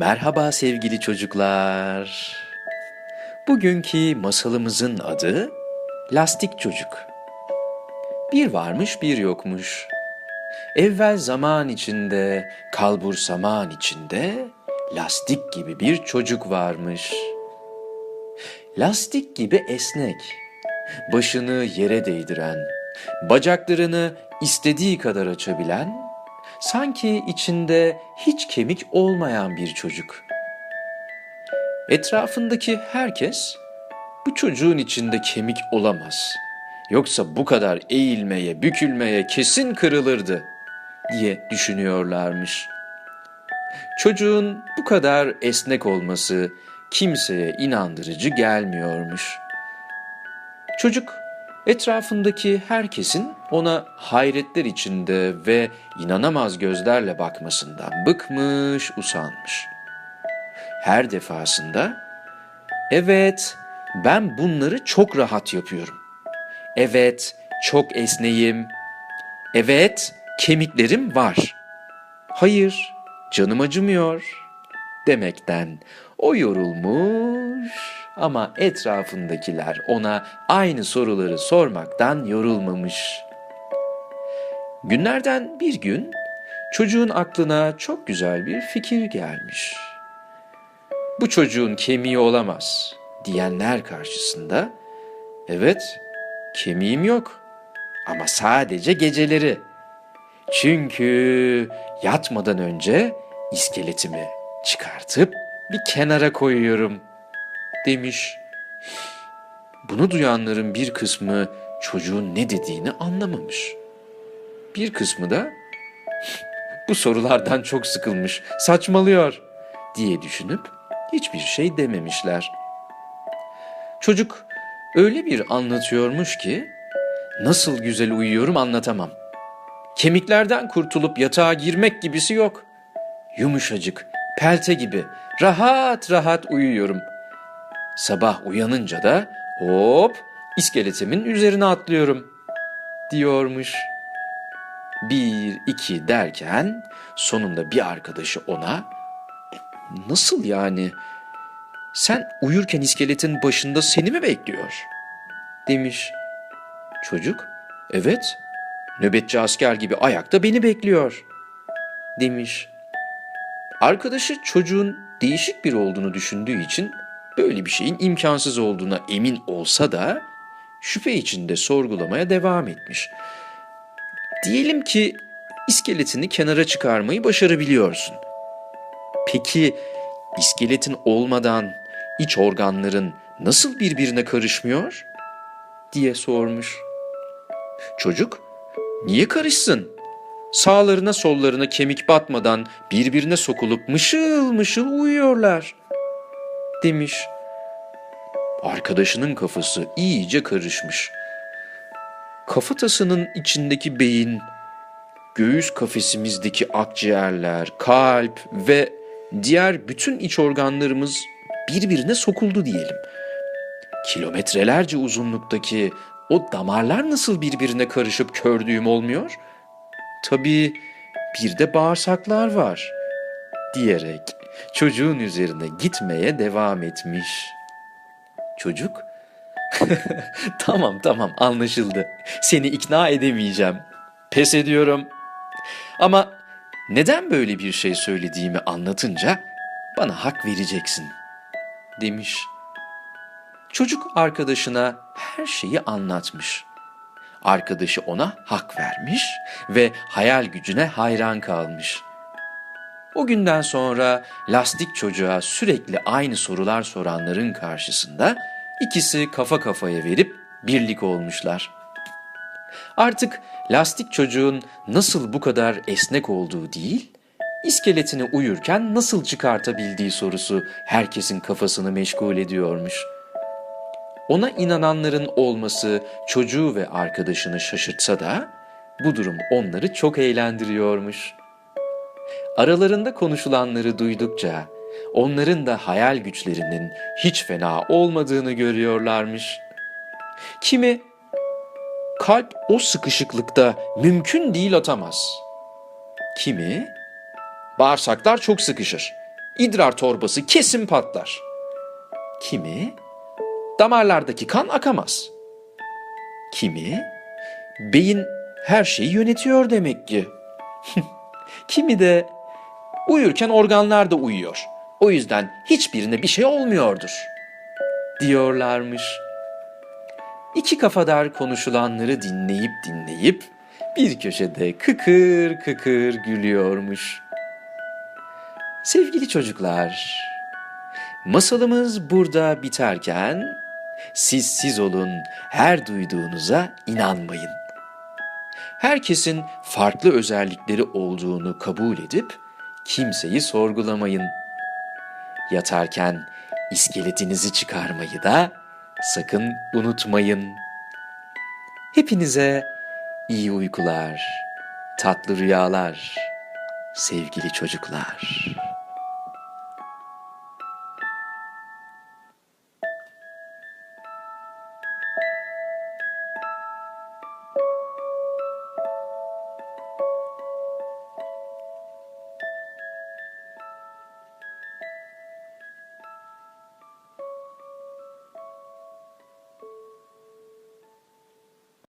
Merhaba sevgili çocuklar. Bugünkü masalımızın adı Lastik Çocuk. Bir varmış bir yokmuş. Evvel zaman içinde, kalbur zaman içinde lastik gibi bir çocuk varmış. Lastik gibi esnek, başını yere değdiren, bacaklarını istediği kadar açabilen, sanki içinde hiç kemik olmayan bir çocuk. Etrafındaki herkes bu çocuğun içinde kemik olamaz. Yoksa bu kadar eğilmeye, bükülmeye kesin kırılırdı diye düşünüyorlarmış. Çocuğun bu kadar esnek olması kimseye inandırıcı gelmiyormuş. Çocuk etrafındaki herkesin ona hayretler içinde ve inanamaz gözlerle bakmasından bıkmış, usanmış. Her defasında evet ben bunları çok rahat yapıyorum. Evet çok esneyim. Evet kemiklerim var. Hayır canım acımıyor demekten o yorulmuş ama etrafındakiler ona aynı soruları sormaktan yorulmamış. Günlerden bir gün çocuğun aklına çok güzel bir fikir gelmiş. Bu çocuğun kemiği olamaz diyenler karşısında evet kemiğim yok ama sadece geceleri. Çünkü yatmadan önce iskeletimi çıkartıp bir kenara koyuyorum demiş. Bunu duyanların bir kısmı çocuğun ne dediğini anlamamış. Bir kısmı da bu sorulardan çok sıkılmış, saçmalıyor diye düşünüp hiçbir şey dememişler. Çocuk öyle bir anlatıyormuş ki nasıl güzel uyuyorum anlatamam. Kemiklerden kurtulup yatağa girmek gibisi yok. Yumuşacık, pelte gibi rahat rahat uyuyorum. Sabah uyanınca da hop iskeletimin üzerine atlıyorum diyormuş. Bir iki derken sonunda bir arkadaşı ona nasıl yani sen uyurken iskeletin başında seni mi bekliyor demiş. Çocuk evet nöbetçi asker gibi ayakta beni bekliyor demiş. Arkadaşı çocuğun değişik biri olduğunu düşündüğü için böyle bir şeyin imkansız olduğuna emin olsa da şüphe içinde sorgulamaya devam etmiş. Diyelim ki iskeletini kenara çıkarmayı başarabiliyorsun. Peki iskeletin olmadan iç organların nasıl birbirine karışmıyor? diye sormuş. Çocuk, niye karışsın? Sağlarına sollarına kemik batmadan birbirine sokulup mışıl mışıl uyuyorlar demiş. Arkadaşının kafası iyice karışmış. Kafatasının içindeki beyin, göğüs kafesimizdeki akciğerler, kalp ve diğer bütün iç organlarımız birbirine sokuldu diyelim. Kilometrelerce uzunluktaki o damarlar nasıl birbirine karışıp kördüğüm olmuyor? Tabii bir de bağırsaklar var diyerek çocuğun üzerine gitmeye devam etmiş. Çocuk tamam tamam anlaşıldı. Seni ikna edemeyeceğim. Pes ediyorum. Ama neden böyle bir şey söylediğimi anlatınca bana hak vereceksin demiş. Çocuk arkadaşına her şeyi anlatmış. Arkadaşı ona hak vermiş ve hayal gücüne hayran kalmış. O günden sonra lastik çocuğa sürekli aynı sorular soranların karşısında ikisi kafa kafaya verip birlik olmuşlar. Artık lastik çocuğun nasıl bu kadar esnek olduğu değil, iskeletini uyurken nasıl çıkartabildiği sorusu herkesin kafasını meşgul ediyormuş. Ona inananların olması çocuğu ve arkadaşını şaşırtsa da bu durum onları çok eğlendiriyormuş. Aralarında konuşulanları duydukça onların da hayal güçlerinin hiç fena olmadığını görüyorlarmış. Kimi kalp o sıkışıklıkta mümkün değil atamaz. Kimi bağırsaklar çok sıkışır. idrar torbası kesin patlar. Kimi damarlardaki kan akamaz. Kimi beyin her şeyi yönetiyor demek ki. Kimi de uyurken organlar da uyuyor. O yüzden hiçbirine bir şey olmuyordur. Diyorlarmış. İki kafadar konuşulanları dinleyip dinleyip bir köşede kıkır kıkır gülüyormuş. Sevgili çocuklar, masalımız burada biterken siz siz olun, her duyduğunuza inanmayın. Herkesin farklı özellikleri olduğunu kabul edip kimseyi sorgulamayın. Yatarken iskeletinizi çıkarmayı da sakın unutmayın. Hepinize iyi uykular, tatlı rüyalar sevgili çocuklar.